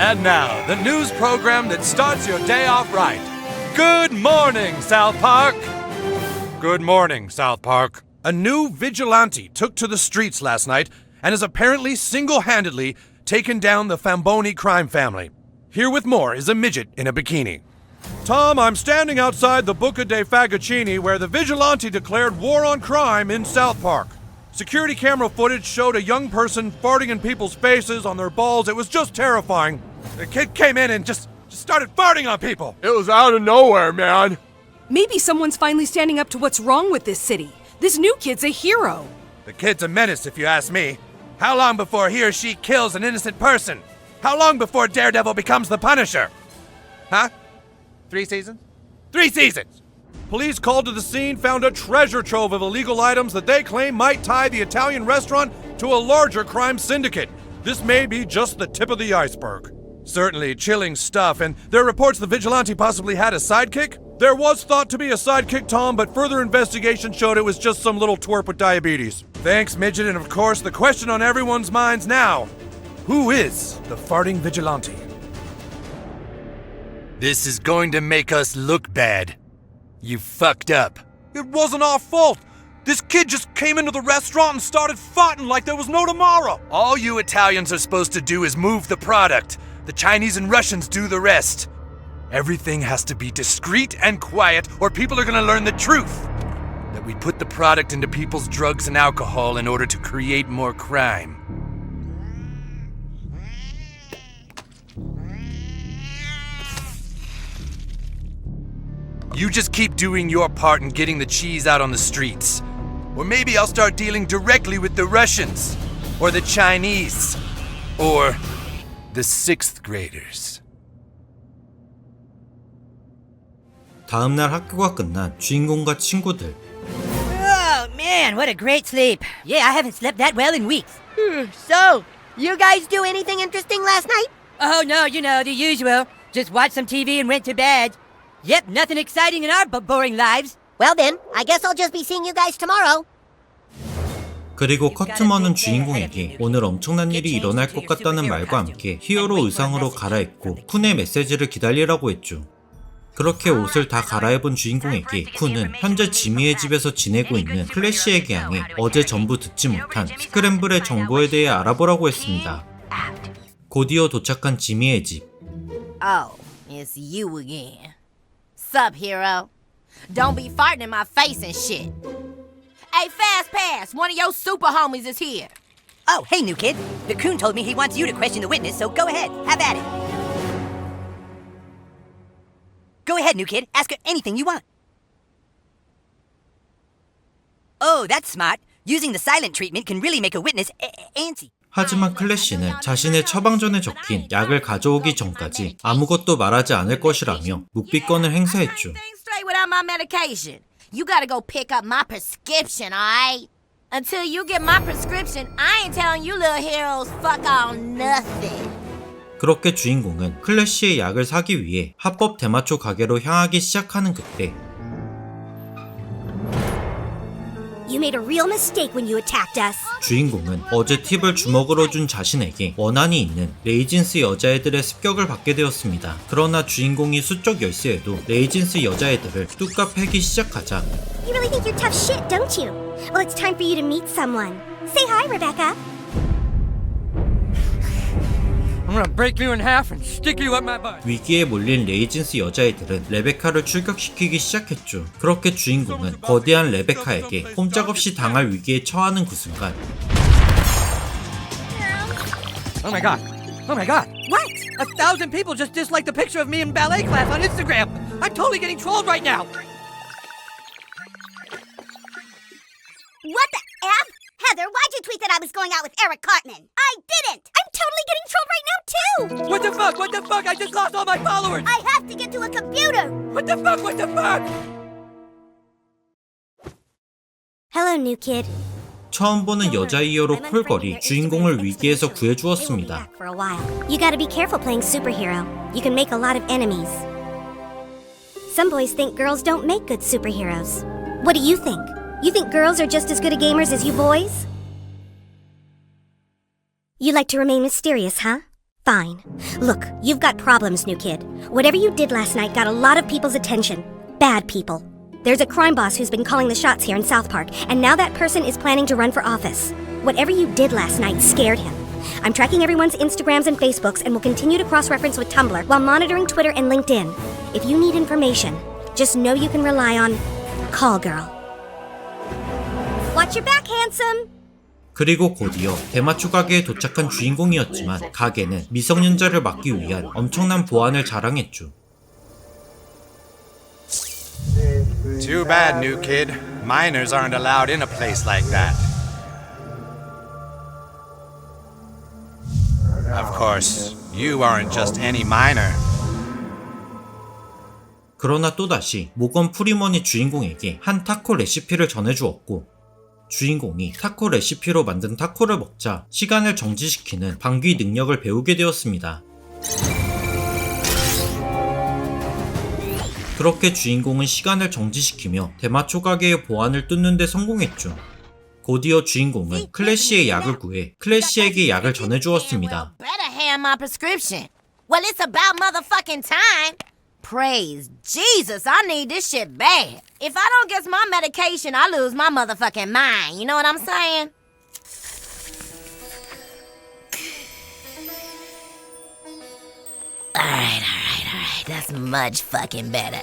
And now, the news program that starts your day off right. Good morning, South Park! Good morning, South Park. A new vigilante took to the streets last night and has apparently single handedly taken down the Famboni crime family. Here with more is a midget in a bikini. Tom, I'm standing outside the Buca de Fagocini where the vigilante declared war on crime in South Park. Security camera footage showed a young person farting in people's faces on their balls. It was just terrifying. The kid came in and just, just started farting on people. It was out of nowhere, man. Maybe someone's finally standing up to what's wrong with this city. This new kid's a hero. The kid's a menace, if you ask me. How long before he or she kills an innocent person? How long before Daredevil becomes the Punisher? Huh? Three seasons? Three seasons! Police called to the scene found a treasure trove of illegal items that they claim might tie the Italian restaurant to a larger crime syndicate. This may be just the tip of the iceberg. Certainly chilling stuff, and there are reports the vigilante possibly had a sidekick. There was thought to be a sidekick, Tom, but further investigation showed it was just some little twerp with diabetes. Thanks, Midget, and of course, the question on everyone's minds now who is the farting vigilante? This is going to make us look bad. You fucked up. It wasn't our fault. This kid just came into the restaurant and started farting like there was no tomorrow. All you Italians are supposed to do is move the product. The Chinese and Russians do the rest. Everything has to be discreet and quiet, or people are gonna learn the truth. That we put the product into people's drugs and alcohol in order to create more crime. You just keep doing your part in getting the cheese out on the streets. Or maybe I'll start dealing directly with the Russians, or the Chinese, or the sixth graders. 다음 날 학교가 끝난 주인공과 친구들. Oh man, what a great sleep. Yeah, I haven't slept that well in weeks. So, you guys do anything interesting last night? Oh no, you know, the usual. Just watched some TV and went to bed. Yep, nothing exciting in our b- boring lives. Well then, I guess I'll just be seeing you guys tomorrow. 그리고 커트먼은 주인공에게 오늘 엄청난 일이 일어날 것 같다는 말과 함께 히어로 의상으로 갈아입고 쿤의 메시지를 기다리라고 했죠. 그렇게 옷을 다 갈아입은 주인공에게 쿤은 현재 지미의 집에서 지내고 있는 클래시에게 향해 어제 전부 듣지 못한 스크램블의 정보에 대해 알아보라고 했습니다. 곧이어 도착한 지미의 집. Oh, it's you again. Sup, hero? Don't be farting in my face and shit. Hey, Fast Pass, one of your super homies is here. Oh, hey, new kid. The coon told me he wants you to question the witness, so go ahead. Have at it. Go ahead, new kid. Ask her anything you want. Oh, that's smart. Using the silent treatment can really make a witness a- a- antsy. 하지만 클래시는 자신의 처방전에 적힌 약을 가져오기 전까지 아무것도 말하지 않을 것이라며 묵비권을 행사했죠. Things straight without my medication. You gotta go pick up my prescription, alright? Until you get my prescription, I ain't telling you little heroes fuck on nothing. 그렇게 주인공은 클래시의 약을 사기 위해 합법 대마초 가게로 향하기 시작하는 그때 You made a real mistake when you attacked us. 주인공은 어제 팁을 주먹으로 준 자신에게 원한이 있는 레이진스 여자애들의 습격을 받게 되었습니다. 그러나 주인공이 수적 열쇠에도 레이진스 여자애들을 뚝갑 패기 시작하자 You really think you're tough shit, don't you? Well, it's time for you to meet someone. Say hi, Rebecca. 위기에 몰린 레이진스 여자애들은 레베카를 출격시키기 시작했죠. 그렇게 주인공은 거대한 레베카에게 꼼짝없이 당할 위기에 처하는 그 순간 Oh my god. Oh my god. What? A thousand people just disliked the picture of me in ballet class on Instagram. I'm totally getting trolled right now. What the? Heather, why'd you tweet that I was going out with Eric Cartman? I didn't! I'm totally getting trolled right now, too! What the fuck? What the fuck? I just lost all my followers. I have to get to a computer! What the fuck? What the fuck? Hello, new kid. 처음 보는 여자 히어로 콜걸이 주인공을 위기에서 구해주었습니다. Back for a while. You gotta be careful playing superhero. You can make a lot of enemies. Some boys think girls don't make good superheroes. What do you think? You think girls are just as good at gamers as you boys? You like to remain mysterious, huh? Fine. Look, you've got problems, new kid. Whatever you did last night got a lot of people's attention. Bad people. There's a crime boss who's been calling the shots here in South Park, and now that person is planning to run for office. Whatever you did last night scared him. I'm tracking everyone's Instagrams and Facebooks and will continue to cross reference with Tumblr while monitoring Twitter and LinkedIn. If you need information, just know you can rely on Call Girl. Watch your back, handsome! 그리고 곧이어 대마초 가게에 도착한 주인공이었지만 가게는 미성년자를 막기 위한 엄청난 보안을 자랑했죠. Too bad, new kid. Minors aren't allowed in a place like that. Of course, you aren't just any minor. 그러나 또다시 모건 프리먼이 주인공에게 한 타코 레시피를 전해주었고 주인공이 타코 레시피로 만든 타코를 먹자 시간을 정지시키는 방귀 능력을 배우게 되었습니다. 그렇게 주인공은 시간을 정지시키며 대마 초 가게의 보안을 뚫는 데 성공했죠. 곧이어 주인공은 클래시의 약을 구해 클래시에게 약을 전해주었습니다. Praise Jesus, I need this shit bad. If I don't get my medication, I lose my motherfucking mind. You know what I'm saying? Alright, alright, alright. That's much fucking better.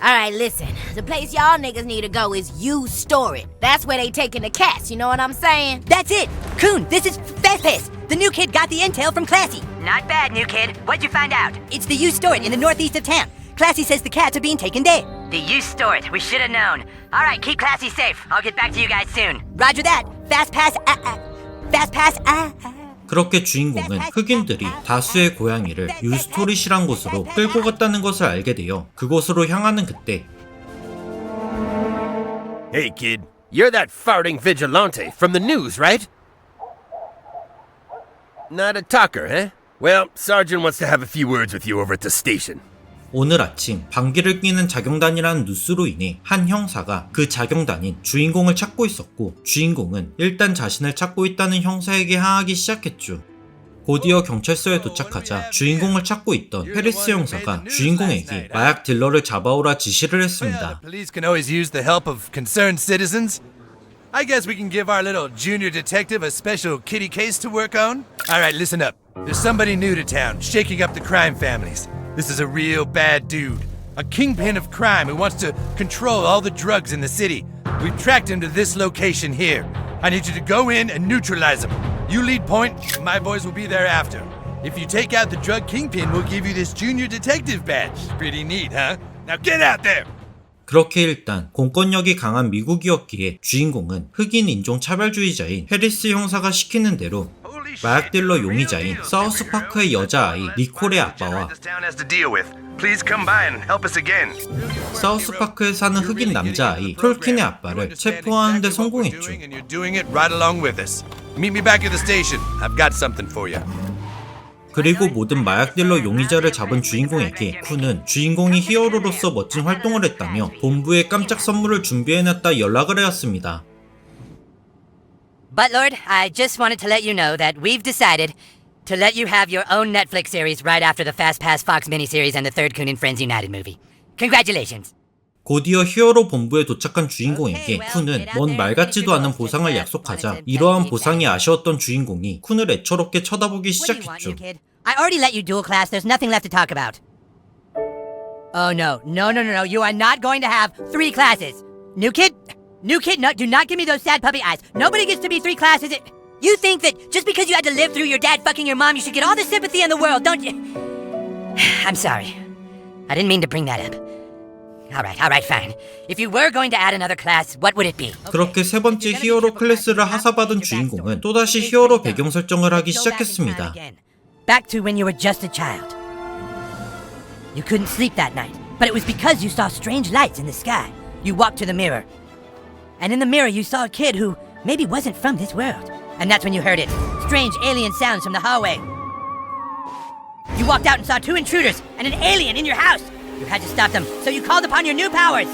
Alright, listen. The place y'all niggas need to go is you Store It. That's where they taking the cats, you know what I'm saying? That's it! Coon, this is Fast Pass! The new kid got the intel from Classy. Not bad, new kid. What'd you find out? It's the U Store It in the northeast of town. Classy says the cats are being taken there. The U store it. We should have known. All right, keep Classy safe. I'll get back to you guys soon. Roger that. Fast Pass, ah, ah. Fast Pass, ah, ah. 그렇게 주인공은 흑인들이 다수의 고양이를 유스토릿이란 곳으로 끌고 갔다는 것을 알게 되어 그곳으로 향하는 그때 Hey, kid. You're that farting vigilante from the news, right? Not a talker, eh? Well, Sergeant wants to have a few words with you over at the station. 오늘 아침 방귀를 뀌는 자경단이라는 뉴스로 인해 한 형사가 그 자경단인 주인공을 찾고 있었고 주인공은 일단 자신을 찾고 있다는 형사에게 항하기 시작했죠. 곧이어 경찰서에 도착하자 주인공을 찾고 있던 페리스 형사가 주인공에게 마약 딜러를 잡아오라 지시를 했습니다. the police can always use the help of concerned citizens. I guess we can give our little junior detective a special kitty case to work on. All right, listen up. There's somebody new to town, shaking up the crime families. This is a real bad dude. A kingpin of crime who wants to control all the drugs in the city. We've tracked him to this location here. I need you to go in and neutralize him. You lead point, my boys will be there after. If you take out the drug kingpin, we'll give you this junior detective badge. Pretty neat, huh? Now get out there! 그렇게 일단 공권력이 강한 미국이었기에 주인공은 흑인 인종 차별주의자인 해리스 형사가 시키는 대로 마약 딜러 용의자인 사우스파크의 여자아이 니콜의 아빠와. 사우스파크에 사는 흑인 남자아이 톨킨의 아빠를 체포하는 데 성공했죠. 그리고 모든 마약 딜러 용의자를 잡은 주인공에게 쿤은 주인공이 히어로로서 멋진 활동을 했다며 본부에 깜짝 선물을 준비해놨다 연락을 해왔습니다. Butlord, I just wanted to let you know that we've decided to let you have your own Netflix series right after the Fast Pass Fox miniseries and the third Coon and Friends United movie. Congratulations. 곧이어 히어로 본부에 도착한 주인공에게 쿤은 뭔 말 같지도 않은 보상을 약속하자 이러한 보상이 아쉬웠던 주인공이 쿤을 애처롭게 쳐다보기 What do you want, 시작했죠. new kid? I already let you dual class. There's nothing left to talk about. Oh no, no, no, no, no! You are not going to have three classes. New kid, new kid. No, do not give me those sad puppy eyes. Nobody gets to be three classes. It, you think that just because you had to live through your dad fucking your mom, you should get all the sympathy in the world, don't you? I'm sorry. I didn't mean to bring that up. All right, all right, fine. If you were going to add another class, what would it be? 그렇게 세 번째 히어로 클래스를 하사받은 주인공은 또다시 히어로 배경 설정을 하기 시작했습니다. Back to when you were just a child. You couldn't sleep that night, but it was because you saw strange lights in the sky. You walked to the mirror. and in the mirror, you saw a kid who maybe wasn't from this world. And that's when you heard it strange alien sounds from the hallway. You walked out and saw two intruders and an alien in your house. You had to stop them, so you called upon your new powers.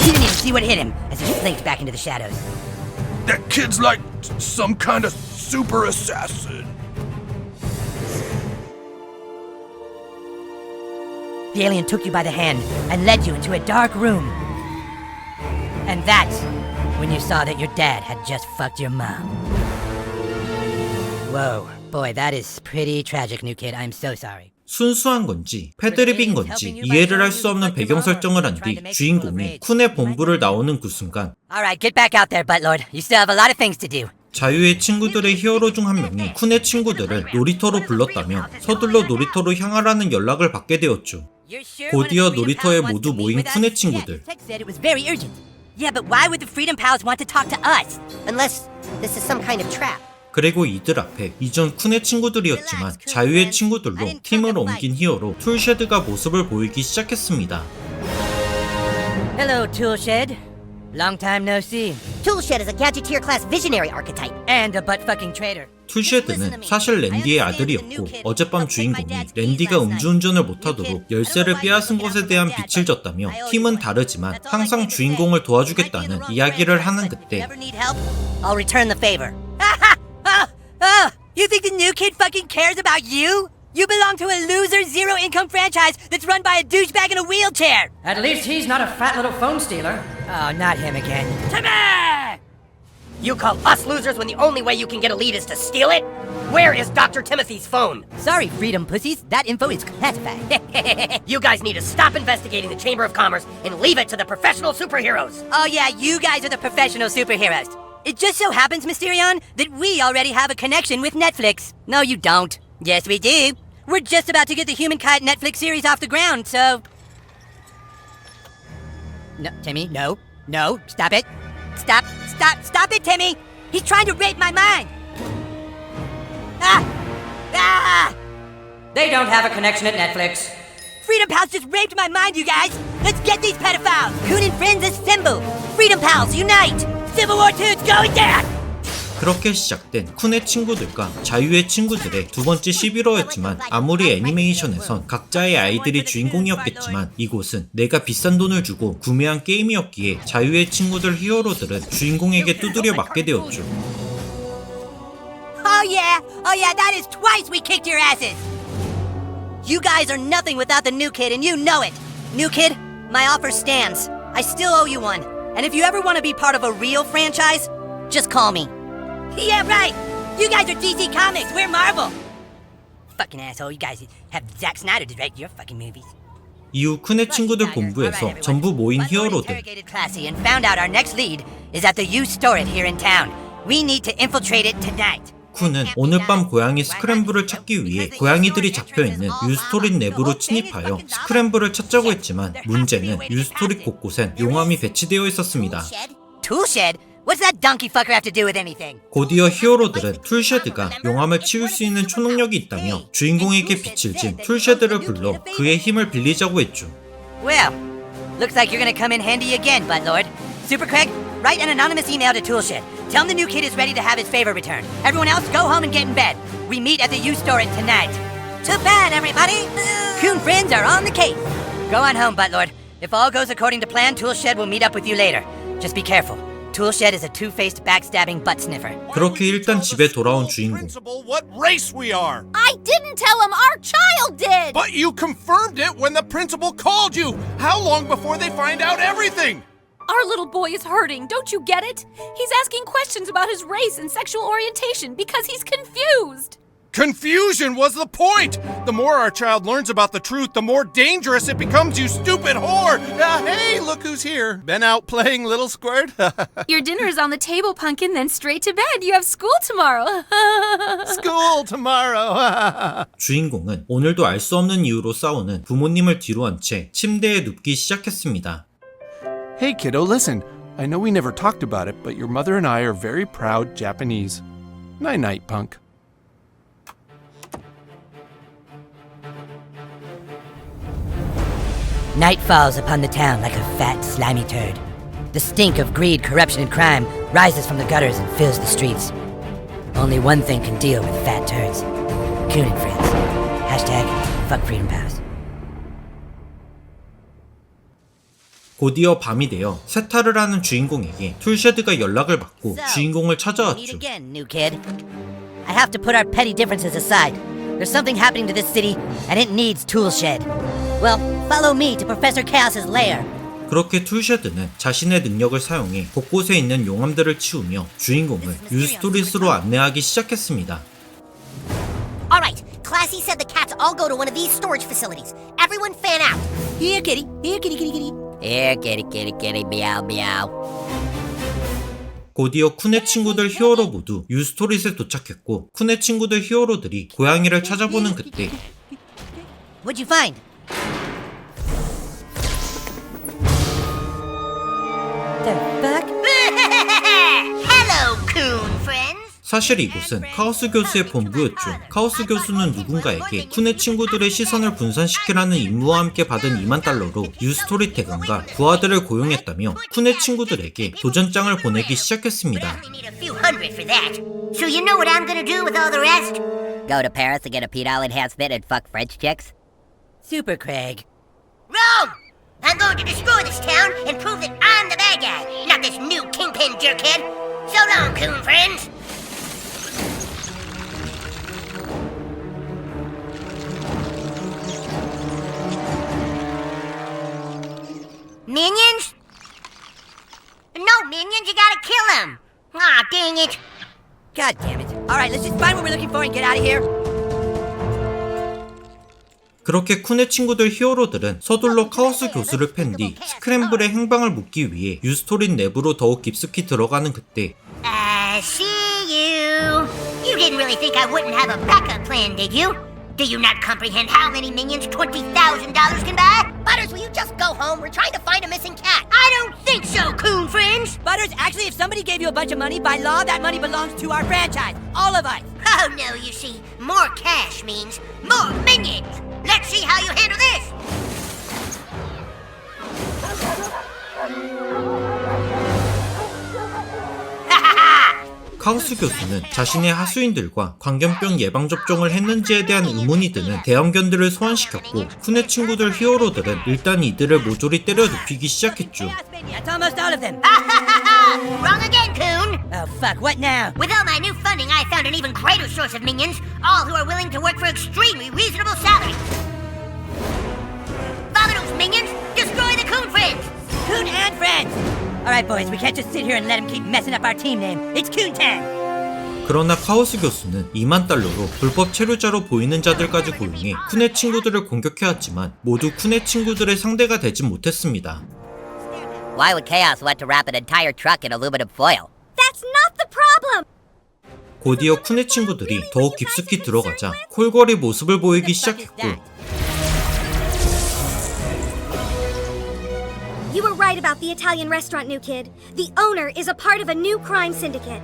He didn't even see what hit him as he slinked back into the shadows. That kid's like some kind of super assassin. The alien took you by the hand and led you into a dark room. And that's when you saw that your dad had just fucked your mom. Whoa, boy, that is pretty tragic, new kid. I'm so sorry. 순수한 건지 패드립인 건지 이해를 할 수 없는 배경 설정을 한 뒤 주인공이 쿤의 본부를 나오는 그 순간. 자유의 친구들의 히어로 중 한 명이 쿤의 친구들을 놀이터로 불렀다며 서둘러 놀이터로 향하라는 연락을 받게 되었죠. 곧이어 놀이터에 모두 모인? 쿤의 친구들. Yeah, the text said it was very urgent. Yeah, but why would the Freedom Pals want to talk to us? Unless this is some kind of trap. 그리고 이들 앞에 이전 쿤의 친구들이었지만 자유의 친구들로 팀을 옮긴 히어로 툴쉐드가 모습을 보이기 시작했습니다. Hello, Toolshed. Long time no see. Toolshed is a Gadgeteer class visionary archetype. And a butt fucking traitor. 툴쉐드는 사실 랜디의 아들이었고 어젯밤 주인공이 랜디가 음주운전을 못하도록 열쇠를 빼앗은 것에 대한 빚을 졌다며 팀은 다르지만 항상 주인공을 도와주겠다는 이야기를 하는 그때 Ever need help? I'll return the favor. oh, oh, you think the new kid fucking cares about you? You belong to a loser, zero income franchise that's run by a douchebag in a wheelchair. At least he's not a fat little phone stealer. Oh, not him again. Timmy! You call us losers when the only way you can get a lead is to steal it? Where is Dr. Timothy's phone? Sorry, freedom pussies. That info is classified. you guys need to stop investigating the Chamber of Commerce and leave it to the professional superheroes. oh yeah, you guys are the professional superheroes. It just so happens, Mysterion, that we already have a connection with Netflix. No, you don't. Yes, we do. We're just about to get the Human Kite Netflix series off the ground, so. No, Timmy, no. No, stop it. Stop, stop, stop it, Timmy! He's trying to rape my mind! Ah! Ah! They don't have a connection at Netflix. Freedom Pals just raped my mind, you guys! Let's get these pedophiles! Coon and Friends assemble! Freedom Pals unite! Civil War II's going down! 그렇게 시작된 쿤의 친구들과 자유의 친구들의 두 번째 11호였지만 아무리 애니메이션에선 각자의 아이들이 주인공이었겠지만 이곳은 내가 비싼 돈을 주고 구매한 게임이었기에 자유의 친구들 히어로들은 주인공에게 두드려 맞게 되었죠. Oh yeah! Oh yeah, that is twice we kicked your asses! You guys are nothing without the new kid, and you know it! New kid, my offer stands. I still owe you one. And if you ever want to be part of a real franchise, just call me. Yeah, right! You guys are DC Comics, we're Marvel! Fucking asshole, you guys have Zack Snyder direct your fucking movies. 이후 쿤의 친구들 본부에서 전부 모인 히어로들 and found out our next lead is at the U store here in town. We need to infiltrate it tonight. 쿤은 오늘 밤 고양이 스크램블을 찾기 위해 고양이들이 잡혀있는 유스토리 내부로 침입하여 스크램블을 찾자고 했지만 문제는 유스토리 곳곳엔 용암이 배치되어 있었습니다. Toolshed? What's that donkey fucker have to do with anything? 곧이어 히어로들은 툴쉐드가 용암을 치울 수 있는 초능력이 있다며 주인공에게 빛을 진 툴쉐드를 불러 그의 힘을 빌리자고 했죠. Well, looks like you're gonna come in handy again, Buttlord. Super Craig, write an anonymous email to Toolshed. Tell him the new kid is ready to have his favor returned. Everyone else, go home and get in bed. We meet at the U store tonight. To bed, everybody! Coon friends are on the case. Go on home, Buttlord. If all goes according to plan, Toolshed will meet up with you later. Just be careful. Toolshed is a two-faced, backstabbing butt sniffer. 그렇게 일단 집에 돌아온 주인공. Principal, what race we are. I didn't tell him our child did! But you confirmed it when the principal called you. How long before they find out everything? Our little boy is hurting, don't you get it? He's asking questions about his race and sexual orientation because he's confused. Confusion was the point. The more our child learns about the truth, the more dangerous it becomes, you stupid whore. Uh, hey, look who's here. Been out playing, little squirt? Your dinner is on the table, Pumpkin, then straight to bed. You have school tomorrow. School tomorrow. 주인공은 오늘도 알 수 없는 이유로 싸우는 부모님을 뒤로 한 채 침대에 눕기 시작했습니다. Hey, kiddo, listen. I know we never talked about it, but your mother and I are very proud Japanese. Night night, punk. Night falls upon the town like a fat, slimy turd. The stink of greed, corruption, and crime rises from the gutters and fills the streets. Only one thing can deal with fat turds. Coon and friends. Hashtag fuck freedom pass. 곧이어 밤이 되어 세타를 하는 주인공에게 툴쉐드가 연락을 받고 주인공을 Meet 찾아왔죠. again, new kid. I have to put our petty differences aside. There's something happening to this city, and it needs Toolshed. Well, follow me to Professor Chaos's lair. 그렇게 툴쉐드는 자신의 능력을 사용해 곳곳에 있는 용암들을 치우며 주인공을 유스토리스로 안내하기 시작했습니다. All right, Classy said the cats all go to one of these storage facilities. Everyone fan out. Here, kitty. Here, kitty, kitty, kitty. Here, kitty, kitty, kitty. Meow, meow. 곧이어 쿤의 친구들 히어로 모두 유스토리스에 도착했고 쿤의 친구들 히어로들이 고양이를 찾아보는 그때 What'd you find? 사실 이곳은 카오스 교수의 본부였죠. 카오스 교수는 누군가에게 쿤의 친구들의 시선을 분산시키라는 임무와 함께 받은 2만 달러로 유스토리 대관과 부하들을 고용했다며 쿤의 친구들에게 도전장을 보내기 시작했습니다. We need a few hundred for that. So you know what I'm gonna do with all the rest? Go to Paris to get a pedal enhancement and fuck French chicks? Super Craig. Wrong! I'm going to destroy this town and prove that I'm the bad guy, not this new kingpin jerkhead. So long, coon friends. Minions? No, minions, you gotta kill them. Aw, dang it. God damn it. Alright, let's just find what we're looking for and get out of here. 그렇게 쿤의 친구들 히어로들은 서둘러 카오스 교수를 팬 뒤 스크램블의 행방을 묻기 위해 유스토린 내부로 더욱 깊숙이 들어가는 그때 I see you. You didn't really think I wouldn't have a backup plan, did you? Do you not comprehend how many minions $20,000 can buy? Butters, will you just go home? We're trying to find a missing cat. I don't think so, coon friends. Butters, actually, if somebody gave you a bunch of money, by law, that money belongs to our franchise. All of us. Oh, no, you see, more cash means more minions. Let's see how you handle this. 카오스 교수는 자신의 하수인들과 광견병 예방 접종을 했는지에 대한 의문이 드는 대형견들을 소환시켰고 쿤의 친구들 히어로들은 일단 이들을 모조리 때려 눕히기 시작했죠. Wrong again, coon. Oh, fuck. What now? With all my new funding, I found an even greater source of minions, all who are willing to work for extremely reasonable salaries. Follow those minions, destroy the coon friends. Coon and friends. Alright, boys, we can't just sit here and let him keep messing up our team name. It's Coontan. 그러나 카오스 교수는 2만 달러로 불법 체류자로 보이는 자들까지 고용해 쿤의 친구들을 공격해왔지만 모두 쿤의 친구들의 상대가 되지 못했습니다. Why would Chaos want to wrap an entire truck in aluminum foil? That's not the problem! 곧이어 쿤의 친구들이 더욱 깊숙이 들어가자 콜걸이 모습을 보이기 시작했고 right about the Italian restaurant, new kid. The owner is a part of a new crime syndicate.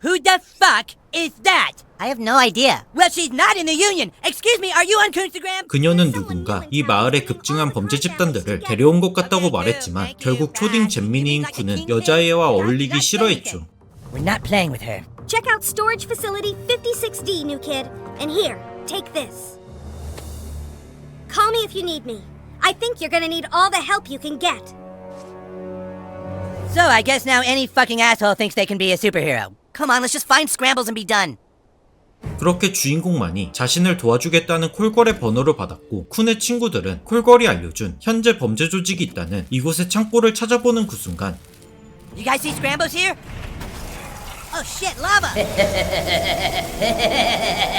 Who the fuck is that? I have no idea. Well, she's not in the union. Excuse me, are you on Coonstagram? 그녀는 누군가 이 마을의 급증한 범죄 집단들을 데려온 것 같다고 말했지만 결국 초딩 잼민이인 쿤은 여자애와 어울리기 싫어했죠. We're not playing with her. Check out storage facility 56D, new kid. And here, take this. Call me if you need me. I think you're gonna need all the help you can get. So I guess now any fucking asshole thinks they can be a superhero. Come on, let's just find scrambles and be done. 그렇게 주인공만이 자신을 도와주겠다는 콜걸의 번호를 받았고 쿤의 친구들은 콜걸이 알려준 현재 범죄 조직이 있다는 이곳의 창고를 찾아보는 그 순간 You guys see scrambles here? Oh shit, lava!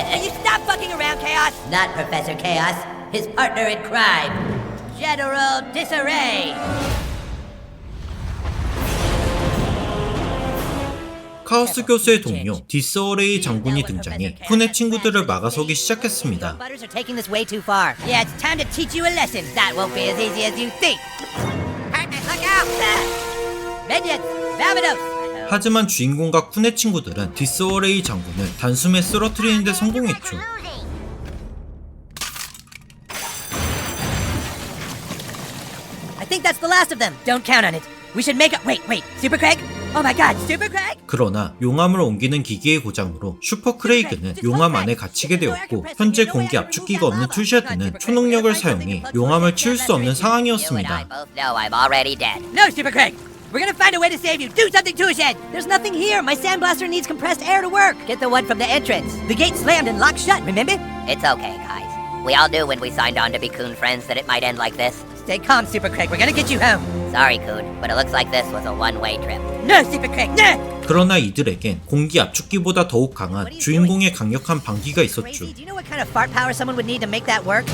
Will you stop fucking around, Chaos? Not Professor Chaos, his partner in crime. General Disarray! 카오스 교수의 동료 디스어레이 장군이 등장해 쿤의 친구들을 막아서기 시작했습니다. 하지만 주인공과 쿤의 친구들은 디스어레이 장군을 단숨에 쓰러뜨리는 데 성공했죠. that's the last of them. Don't count on it. We should make up. Wait, wait. Super Craig? Oh my god, Super Craig? 그러나 용암을 옮기는 기계의 고장으로 슈퍼 크레이그는 용암 안에 gat히게 되었고 현재 공기 압축기가 없는 투쉐드는 초능력을 사용해 용암을 치울 수 없는 상황이었습니다. both know I'm already dead. No, Super Craig! We're gonna find a way to save you! Do something to Shed! There's nothing here! My sandblaster needs compressed air to work! Get the one from the entrance. The gate slammed and locked shut, remember? It's okay, guys. We all knew when we signed on to be Coon friends that it might end like this. Stay calm, Super Craig. We're gonna get you home. Sorry, Coon, but it looks like this was a one-way trip. No, Super Craig, no! 그러나 이들에겐 공기 압축기보다 더욱 강한 주인공의 강력한 방귀가 있었죠. Crazy, do you know what kind of fart power someone would need to make that work?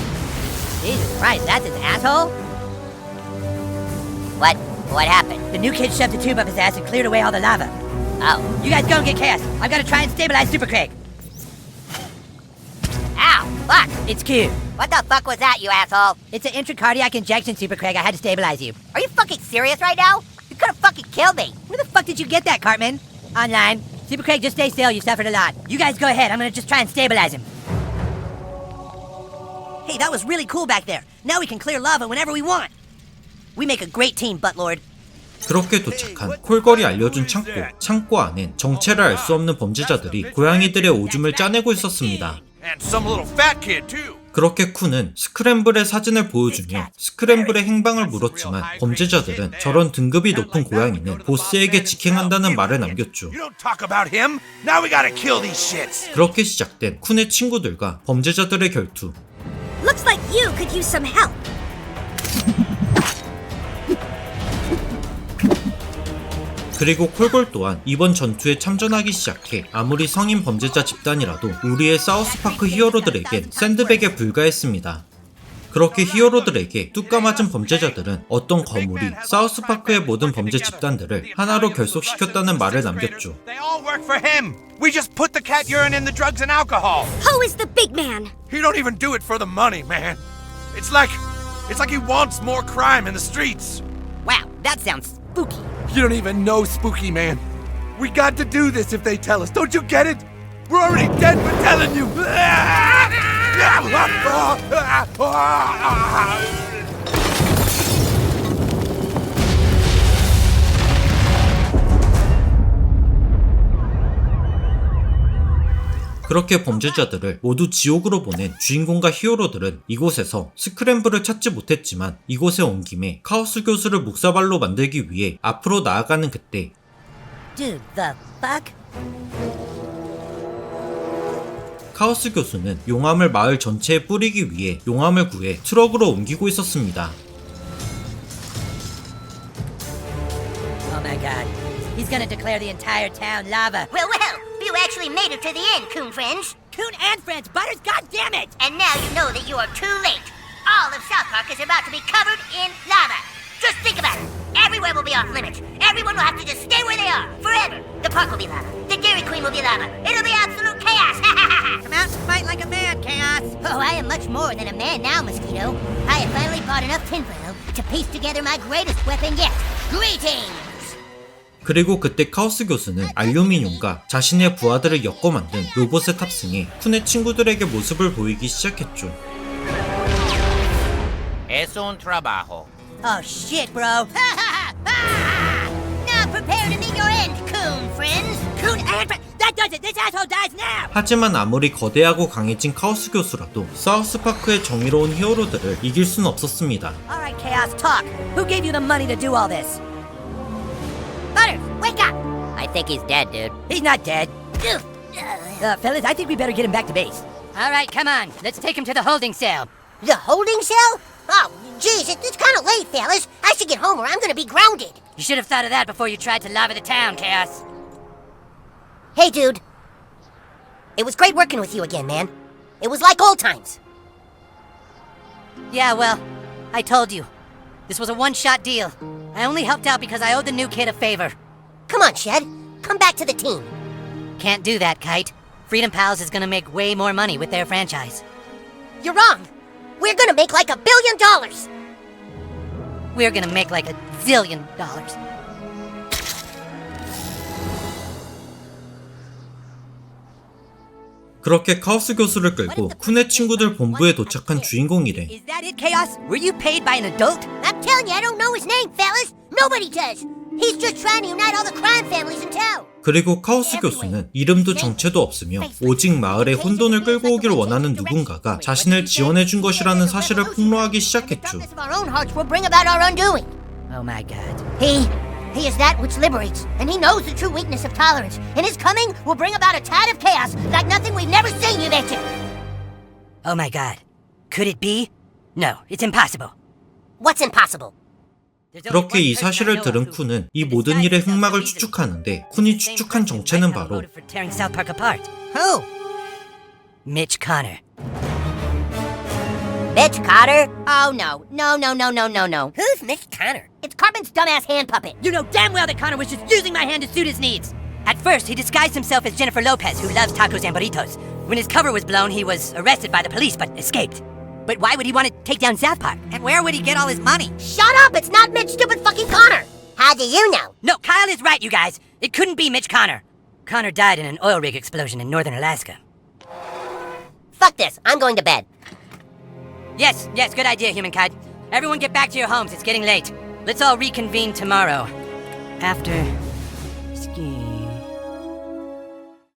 Jesus Christ, that's his asshole? What? What happened? The new kid shoved a tube up his ass and cleared away all the lava. Oh. You guys go and get Chaos. I've gotta try and stabilize Super Craig. Ow! Fuck! It's Q. What the fuck was that, you asshole? It's an intracardiac injection, Super Craig. I had to stabilize you. Are you fucking serious right now? You could have fucking killed me. Where the fuck did you get that, Cartman? Online. Super Craig, just stay still. You suffered a lot. You guys go ahead. I'm gonna just try and stabilize him. Hey, that was really cool back there. Now we can clear lava whenever we want. We make a great team, Buttlord. 그렇게 도착한 콜걸이 알려준 창고. 창고 안엔 정체를 알 수 없는 범죄자들이 고양이들의 오줌을 짜내고 있었습니다. And some little fat kid, too. 그렇게 쿤은 스크램블의 사진을 보여주며 스크램블의 행방을 물었지만 범죄자들은 저런 등급이 높은 고양이는 보스에게 직행한다는 말을 남겼죠. 그렇게 시작된 쿤의 친구들과 범죄자들의 결투. Looks like you could use some help. 그리고 콜걸 또한 이번 전투에 참전하기 시작해 아무리 성인 범죄자 집단이라도 우리의 사우스파크 히어로들에겐 샌드백에 불과했습니다. 그렇게 히어로들에게 뚜까 맞은 범죄자들은 어떤 거물이 사우스파크의 모든 범죄 집단들을 하나로 결속시켰다는 말을 남겼죠. They all work for him. We just put the cat urine in the drugs and alcohol. Who is the big man? He don't even do it for the money, man. It's like, it's like he wants more crime in the streets. Wow, that sounds spooky. You don't even know Spooky Man. We got to do this if they tell us. Don't you get it? We're already dead for telling you. 그렇게 범죄자들을 모두 지옥으로 보낸 주인공과 히어로들은 이곳에서 스크램블을 찾지 못했지만 이곳에 온 김에 카오스 교수를 묵사발로 만들기 위해 앞으로 나아가는 그때? 카오스 교수는 용암을 마을 전체에 뿌리기 위해 용암을 구해 트럭으로 옮기고 있었습니다. Oh my god. He's gonna declare the entire town lava. Well, well, you actually made it to the end, Coon friends. Coon and friends, Butters, god damn it! And now you know that you are too late. All of South Park is about to be covered in lava. Just think about it. Everywhere will be off limits. Everyone will have to just stay where they are forever. The park will be lava. The Dairy Queen will be lava. It'll be absolute chaos. Come out and fight like a man, Chaos! oh, I am much more than a man now, Mosquito. I have finally bought enough tinfoil to piece together my greatest weapon yet. Greetings! 그리고 그때 카오스 교수는 알루미늄과 자신의 부하들을 엮어 만든 로봇에 탑승해 쿤의 친구들에게 모습을 보이기 시작했죠. Es un trabajo. Oh shit, bro. now prepare to meet your end, Coon friends. Coon and friends! That does it! This asshole dies now! 하지만 아무리 거대하고 강해진 카오스 교수라도 사우스 파크의 정의로운 히어로들을 이길 순 없었습니다. Alright, Chaos, talk! Who gave you the money to do all this? Wake up! I think he's dead, dude. He's not dead. Uh, fellas, I think we better get him back to base. All right, come on. Let's take him to the holding cell. The holding cell? Oh, geez, it, it's kind of late, fellas. I should get home or I'm gonna be grounded. You should have thought of that before you tried to lava the town, Chaos. Hey, dude. It was great working with you again, man. It was like old times. Yeah, well, I told you. This was a one-shot deal. I only helped out because I owed the new kid a favor. Come on, Shed. Come back to the team. Can't do that, Kite. Freedom Pals is gonna make way more money with their franchise. You're wrong. We're gonna make like a billion dollars. We're gonna make like a zillion dollars. 그렇게 카오스 교수를 끌고 쿤의 친구들 본부에 도착한 주인공 일행. Is that it, Chaos? Were you paid by an adult? I'm telling you, I don't know his name, fellas. No Nobody does. He's just trying to unite all the crime families in town. 그리고 카오스 교수는 이름도 정체도 없으며 오직 마을에 혼돈을 끌고 오길 원하는 누군가가 자신을 지원해 준 것이라는 사실을 폭로하기 시작했죠. Darkness of our own hearts will bring about our undoing. Oh my god. He, he is that which liberates, and he knows the true weakness of tolerance. And his coming will bring about a tide of chaos like nothing we've never seen you to. Oh my god. Could it be? No, it's impossible. What's impossible? 그렇게 이 사실을 들은 쿤은 이 모든 일의 흑막을 추측하는데 쿤이 추측한 정체는 바로 for tearing South Park apart. Who? Mitch Connor. Mitch Carter? Oh no, no, no, no, no, no, no. Who's Mitch Connor? It's Cartman's dumbass hand puppet. You know damn well that Connor was just using my hand to suit his needs. At first, he disguised himself as Jennifer Lopez, who loves tacos and burritos. When his cover was blown, he was arrested by the police but escaped. But why would he want to take down South Park? And where would he get all his money? Shut up! It's not Mitch stupid fucking Connor. How do you know? No, Kyle is right, you guys. It couldn't be Mitch Connor. Connor died in an oil rig explosion in northern Alaska. Fuck this. I'm going to bed. Yes, yes, good idea, humankind. Everyone get back to your homes. It's getting late. Let's all reconvene tomorrow. After.